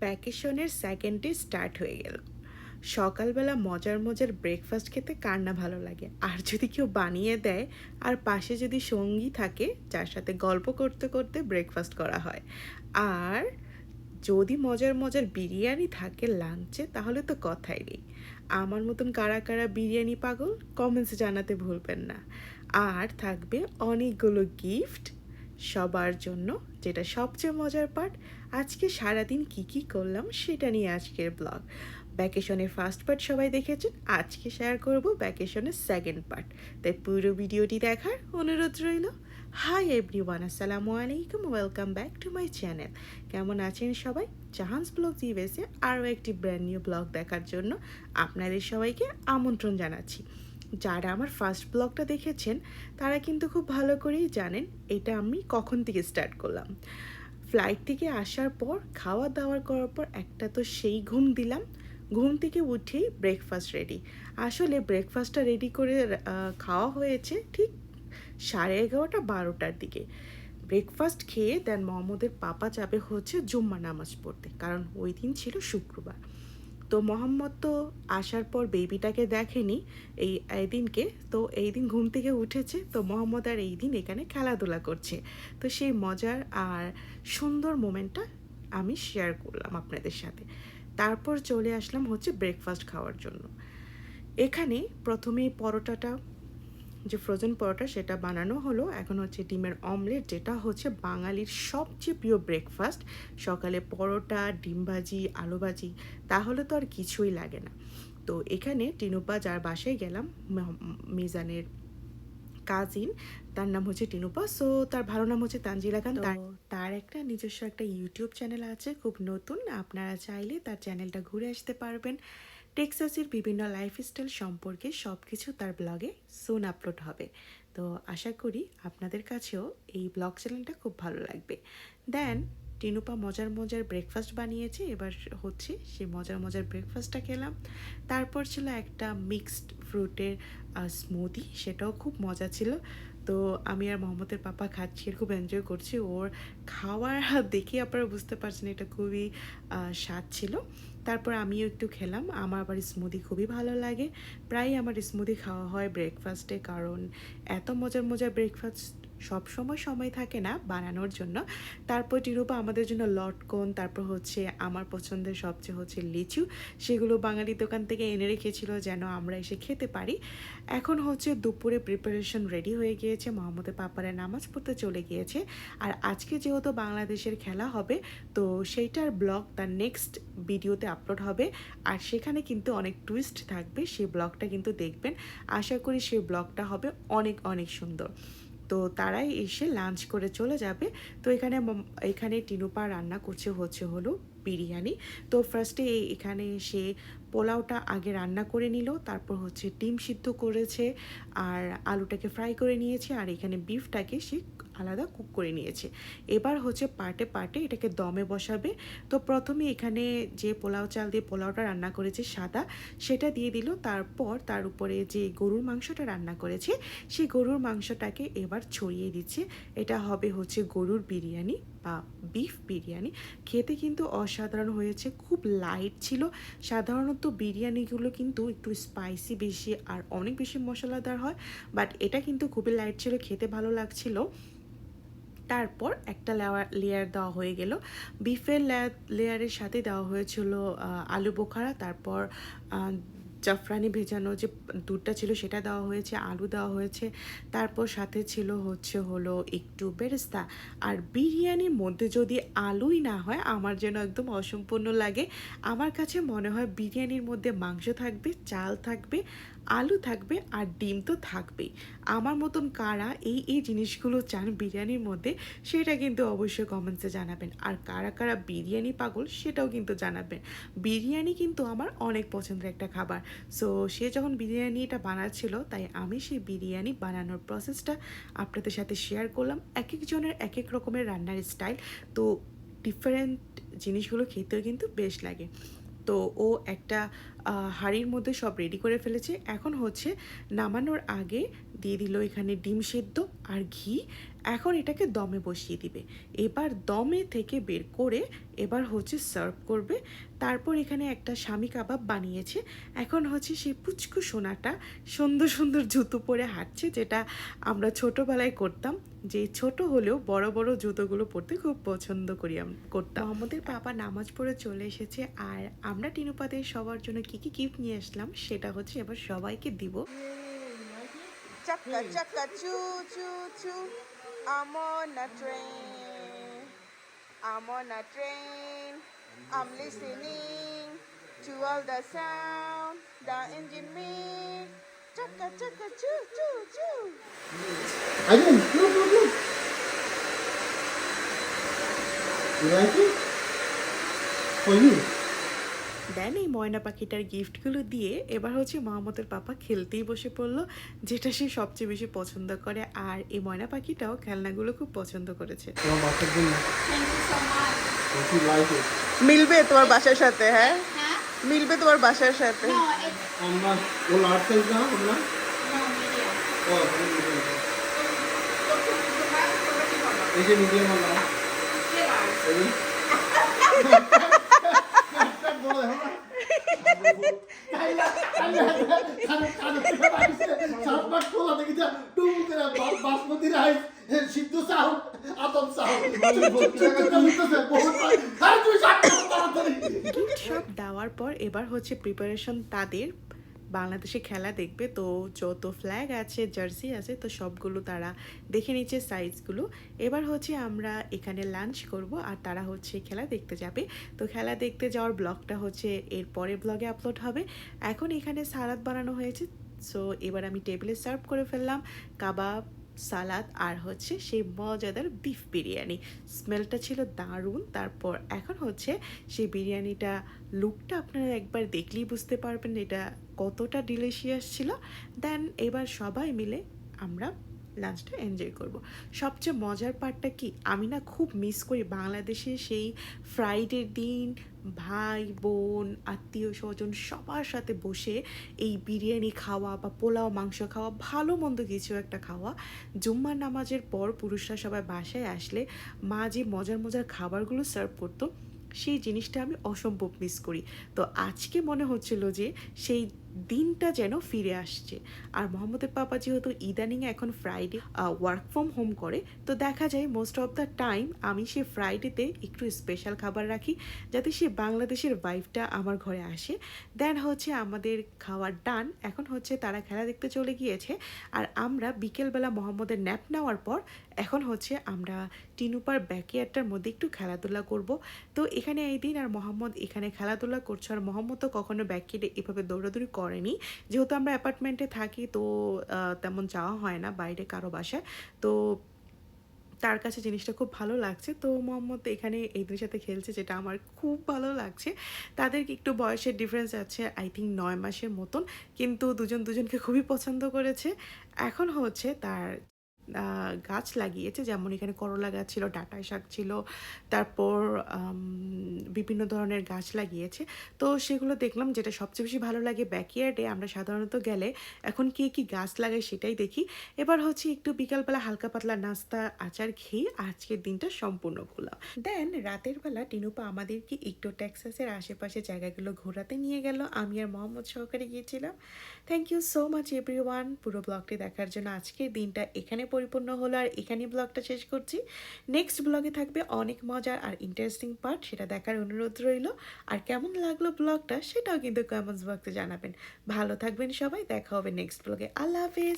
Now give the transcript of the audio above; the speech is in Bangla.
ভ্যাকেশনের সেকেন্ডে স্টার্ট হয়ে গেল। সকালবেলা মজার মজার ব্রেকফাস্ট খেতে কার না ভালো লাগে? আর যদি কেউ বানিয়ে দেয়, আর পাশে যদি সঙ্গী থাকে, যার সাথে গল্প করতে করতে ব্রেকফাস্ট করা হয়। আর যদি মজার মজার বিরিয়ানি থাকে লাঞ্চে, তাহলে তো কথাই নেই। আমার মতন কারা কারা বিরিয়ানি পাগল কমেন্টসে জানাতে ভুলবেন না। আর থাকবে অনেকগুলো গিফট সবার জন্য, যেটা সবচেয়ে মজার পার্ট আজকে সারাদিন কি কি করলাম সেটা নিয়ে আজকের ব্লগ ভ্যাকেশনের ফার্স্ট পার্ট সবাই দেখেছেন, আজকে শেয়ার করব ভ্যাকেশনের সেকেন্ড পার্ট তাই পুরো ভিডিওটি দেখার অনুরোধ রইল। হাই এভরিওয়ান আসসালামু আলাইকুম welcome back to my channel কেমন আছেন সবাই? জাহান্স ব্লগ জিভেসে আরও একটি ব্র্যান্ড নিউ ব্লগ দেখার জন্য আপনাদের সবাইকে আমন্ত্রণ জানাচ্ছি। যারা আমার ফার্স্ট ব্লগটা দেখেছেন, তারা কিন্তু খুব ভালো করেই জানেন এটা আমি কখন থেকে স্টার্ট করলাম। ফ্লাইট থেকে আসার পর খাওয়া দাওয়া করার পর একটা তো সেই ঘুম দিলাম। ঘুম থেকে উঠেই ব্রেকফাস্ট রেডি আসলে ব্রেকফাস্টটা রেডি করে খাওয়া হয়েছে ঠিক সাড়ে এগারোটা বারোটার দিকে। ব্রেকফাস্ট খেয়ে দেন মোহাম্মদের পাপা যাবে হচ্ছে জুম্মা নামাজ পড়তে, কারণ ওই দিন ছিল শুক্রবার। তো মোহাম্মদ তো আসার পর বেবিটাকে দেখেনি এই দিনকে। তো এই দিন ঘুম থেকে উঠেছে, তো মোহাম্মদ আর এই দিন এখানে খেলাধুলা করছে। তো সেই মজার আর সুন্দর মোমেন্টটা আমি শেয়ার করলাম আপনাদের সাথে। তারপর চলে আসলাম হচ্ছে ব্রেকফাস্ট খাওয়ার জন্য। এখানে প্রথমে পরোটাটা যে ফ্রোজেন পরোটা সেটা বানানো হলো এখন হচ্ছে ডিমের অমলেট যেটা হচ্ছে বাঙালির সবচেয়ে প্রিয় ব্রেকফাস্ট সকালে পরোটা ডিম ভাজি আলু ভাজি তাহলে তো আর কিছুই লাগে না। তো এখানে টিনুপা যার বাসায় গেলাম মিজানের কাজিন তার নাম হচ্ছে টিনুপা সো তার ভালো নাম হচ্ছে তানজিলা খান। তার তার একটা নিজস্ব একটা ইউটিউব চ্যানেল আছে খুব নতুন আপনারা চাইলে তার চ্যানেলটা ঘুরে আসতে পারবেন। টেক্সাসের বিভিন্ন লাইফস্টাইল সম্পর্কে সব কিছু তার ব্লগে সুন আপলোড হবে। তো আশা করি আপনাদের কাছেও এই ব্লগ চ্যানেলটা খুব ভালো লাগবে। দেন টিনুপা মজার মজার ব্রেকফাস্ট বানিয়েছে। এবার হচ্ছে সেই মজার মজার ব্রেকফাস্টটা খেলাম। তারপর ছিল একটা মিক্সড ফ্রুটের স্মুদি সেটাও খুব মজা ছিল। তো আমি আর মোহাম্মদের পাপা খাচ্ছি খুব এনজয় করছি। ওর খাওয়ার দেখে আপনারা বুঝতে পারছেন এটা খুবই স্বাদ ছিল। তারপর আমিও একটু খেলাম। আমার আবার স্মুদি খুবই ভালো লাগে। প্রায় আমার স্মুদি খাওয়া হয় ব্রেকফাস্টে কারণ এত মজার মজার ব্রেকফাস্ট সব সময় সময় থাকে না বানানোর জন্য। তারপর টিরুপা আমাদের জন্য লটকন, তারপর হচ্ছে আমার পছন্দের সবচেয়ে হচ্ছে লিচু। সেগুলো বাঙালি দোকান থেকে এনে রেখেছিল যেন আমরা এসে খেতে পারি। এখন হচ্ছে দুপুরে প্রিপারেশন রেডি হয়ে গিয়েছে। মোহাম্মদের পাপারে নামাজ পড়তে চলে গিয়েছে। আর আজকে যেহেতু বাংলাদেশের খেলা হবে, তো সেইটার ব্লগ তার নেক্সট ভিডিওতে আপলোড হবে। আর সেখানে কিন্তু অনেক টুইস্ট থাকবে, সেই ব্লগটা কিন্তু দেখবেন। আশা করি সেই ব্লগটা হবে অনেক অনেক সুন্দর। তো তারাই এসে লাঞ্চ করে চলে যাবে। তো এখানে এখানে টিনুপা রান্না করছে হচ্ছে হলো বিরিয়ানি। তো ফার্স্টে এখানে সে পোলাওটা আগে রান্না করে নিল, তারপর হচ্ছে ডিম সিদ্ধ করেছে, আর আলুটাকে ফ্রাই করে নিয়েছে, আর এখানে বিফটাকে সে আলাদা কুক করে নিয়েছে। এবার হচ্ছে পার্টে পার্টে এটাকে দমে বসাবে। তো প্রথমে এখানে যে পোলাও চাল দিয়ে পোলাওটা রান্না করেছে সাদা, সেটা দিয়ে দিল। তারপর তার উপরে যে গরুর মাংসটা রান্না করেছে, সেই গরুর মাংসটাকে এবার ছড়িয়ে দিচ্ছে। এটা হবে হচ্ছে গরুর বিরিয়ানি বা বিফ বিরিয়ানি। খেতে কিন্তু অসাধারণ হয়েছে, খুব লাইট ছিল। সাধারণত বিরিয়ানিগুলো কিন্তু একটু স্পাইসি বেশি আর অনেক বেশি মশলাদার হয় বাট এটা কিন্তু খুবই লাইট ছিল, খেতে ভালো লাগছিল। তারপর একটা লেয়ার লেয়ার দেওয়া হয়ে গেল। বিফের লেয়ারের সাথে দেওয়া হয়েছিল আলু বোখারা, তারপর জাফরানি ভেজানো যে দুধটা ছিল সেটা দেওয়া হয়েছে, আলু দেওয়া হয়েছে। তারপর সাথে ছিল হচ্ছে হলো একটু বেরেস্তা। আর বিরিয়ানির মধ্যে যদি আলুই না হয়, আমার যেন একদম অসম্পূর্ণ লাগে। আমার কাছে মনে হয় বিরিয়ানির মধ্যে মাংস থাকবে, চাল থাকবে আলু থাকবে আর ডিম তো থাকবেই। আমার মতন কারা এই এই জিনিসগুলো চান বিরিয়ানির মধ্যে, সেটা কিন্তু অবশ্যই কমেন্টসে জানাবেন। আর কারা কারা বিরিয়ানি পাগল, সেটাও কিন্তু জানাবেন। বিরিয়ানি কিন্তু আমার অনেক পছন্দের একটা খাবার। সো সে যখন বিরিয়ানিটা বানাচ্ছিল, তাই আমি সেই বিরিয়ানি বানানোর প্রসেসটা আপনাদের সাথে শেয়ার করলাম। এক একজনের এক এক রকমের রান্নার স্টাইল তো ডিফারেন্ট জিনিসগুলো খেতেও কিন্তু বেশ লাগে। তো, ও একটা হাঁড়ির মধ্যে সব রেডি করে ফেলেছে। এখন হচ্ছে নামানোর আগে দিয়ে দিল এখানে ডিম সেদ্ধ আর ঘি। এখন এটাকে দমে বসিয়ে দিবে। এবার দমে থেকে বের করে এবার হচ্ছে সার্ভ করবে। তারপর এখানে একটা স্বামী কাবাব বানিয়েছে। এখন হচ্ছে সেই পুচকু সোনাটা সুন্দর সুন্দর জুতো পরে হাঁটছে, যেটা আমরা ছোটোবেলায় করতাম। যে ছোট হলেও বড় বড় জুতোগুলো পরতে খুব পছন্দ করি করতাম। আমাদের পাপা নামাজ পড়ে চলে এসেছে আর আমরা টিনুপাদের সবার জন্য কি কি গিফট নিয়ে আসলাম সেটা হচ্ছে এবার সবাইকে দিব। চাকা চাকা choo choo choo I'm on train train I'm listening to all the sound the engine me চাকা চু চু চু। দেন এই ময়না পাখিটার গিফটগুলো দিয়ে এবার হচ্ছে মাহমুদের পাপা খেলতেই বসে পড়ল যেটা সে সবচেয়ে বেশি পছন্দ করে। আর এই ময়না পাখিটাও খেলনাগুলো খুব পছন্দ করেছে. মিলবে তোমার বাসার সাথে হ্যাঁ? মিলবে তোমার বাসার সাথে ও লার্জ সাইজ না আমরা no medium. ও medium. এই যে মিডিয়াম আমরা এই বড় দেখো না সব দেওয়ার পর এবার হচ্ছে প্রিপারেশন তাদের বাংলাদেশে খেলা দেখবে, তো যত ফ্ল্যাগ আছে জার্সি আছে, তো সবগুলো তারা দেখে নিচ্ছে সাইজগুলো এবার হচ্ছে আমরা এখানে লাঞ্চ করব, আর তারা হচ্ছে খেলা দেখতে যাবে। তো খেলা দেখতে যাওয়ার ব্লগটা হচ্ছে এর পরের ব্লগে আপলোড হবে। এখন এখানে সালাদ বানানো হয়েছে সো এবার আমি টেবিলে সার্ভ করে ফেললাম। কাবাব সালাদ আর হচ্ছে সেই মজাদার বিফ বিরিয়ানি। স্মেলটা ছিল দারুণ, তারপর এখন হচ্ছে সেই বিরিয়ানিটা লুকটা আপনারা একবার দেখলেই বুঝতে পারবেন এটা কতটা ডিলিশিয়াস ছিল। দেন এবার সবাই মিলে আমরা লাঞ্চটা এনজয় করব। সবচেয়ে মজার পার্টটা কি? আমি না খুব মিস করি বাংলাদেশে সেই ফ্রাইডের দিন, ভাই, বোন, আত্মীয়, স্বজন সবার সাথে বসে এই বিরিয়ানি খাওয়া বা পোলাও, মাংস খাওয়া, ভালো মন্দ কিছু একটা খাওয়া। জুম্মার নামাজের পর পুরুষরা সবাই বাসায় আসলে মা যে মজার মজার খাবারগুলো সার্ভ করতো, সেই জিনিসটা আমি অসম্ভব মিস করি। তো আজকে মনে হচ্ছিল যে সেই দিনটা যেন ফিরে আসছে। আর মোহাম্মদের পাপা যেহেতু ইদানিং এখন ফ্রাইডে ওয়ার্ক ফ্রম হোম করে, তো দেখা যায় মোস্ট অফ দ্য টাইম আমি সে ফ্রাইডেতে একটু স্পেশাল খাবার রাখি, যাতে সে বাংলাদেশের ওয়াইফটা আমার ঘরে আসে। দেন হচ্ছে আমাদের খাওয়ার ডান, এখন হচ্ছে তারা খেলা দেখতে চলে গিয়েছে। আর আমরা বিকেলবেলা মোহাম্মদের ন্যাপ নেওয়ার পর, এখন হচ্ছে আমরা টিনুপার ব্যাকয়ার্ডটার মধ্যে একটু খেলাধুলা করব। তো এখানে এই দিন আর মোহাম্মদ এখানে খেলাধুলা করছে, আর মোহাম্মদ তো কখনো ব্যাকয়ার্ডে এভাবে দৌড়াদৌড়ি করেনি। যেহেতু আমরা অ্যাপার্টমেন্টে থাকি, তো তেমন যাওয়া হয় না বাইরে কারও বাসায়। তো, তার কাছে জিনিসটা খুব ভালো লাগছে। তো, মোহাম্মদ এখানে এদের সাথে খেলছে, যেটা আমার খুব ভালো লাগছে। তাদের একটু বয়সের ডিফারেন্স আছে? আই থিঙ্ক নয় মাসের মতন। কিন্তু দুজন দুজনকে খুবই পছন্দ করেছে। এখন হচ্ছে তার গাছ লাগিয়েছে, যেমন এখানে করলা গাছ ছিল, ডাটাই শাক ছিল, তারপর বিভিন্ন ধরনের গাছ লাগিয়েছে। তো সেগুলো দেখলাম যেটা সবচেয়ে বেশি ভালো লাগে ব্যাকইয়ার্ডে আমরা সাধারণত গেলে এখন কে কি গাছ লাগায় সেটাই দেখি। এবার হচ্ছে একটু বিকালবেলা হালকা পাতলা নাস্তা, আচার খেয়ে আজকের দিনটা সম্পূর্ণ করলাম। দেন রাতের বেলা টিনুপা আমাদেরকে একটু টেক্সাসের আশেপাশে জায়গাগুলো ঘোরাতে নিয়ে গেল। আমি আর মোহাম্মদ সহকারে গিয়েছিলাম। Thank you so much everyone পুরো ব্লগটি দেখার জন্য আজকের দিনটা এখানে পরিপূর্ণ হলো আর এখানেই ব্লগটা শেষ করছি। নেক্সট ব্লগে থাকবে অনেক মজার আর ইন্টারেস্টিং পার্ট সেটা দেখার অনুরোধ রইল। আর কেমন লাগল ব্লগটা, সেটাও কিন্তু কমেন্টস বক্সে জানাবেন। ভালো থাকবেন সবাই, দেখা হবে নেক্সট ব্লগে। আল্লাহ হাফিজ।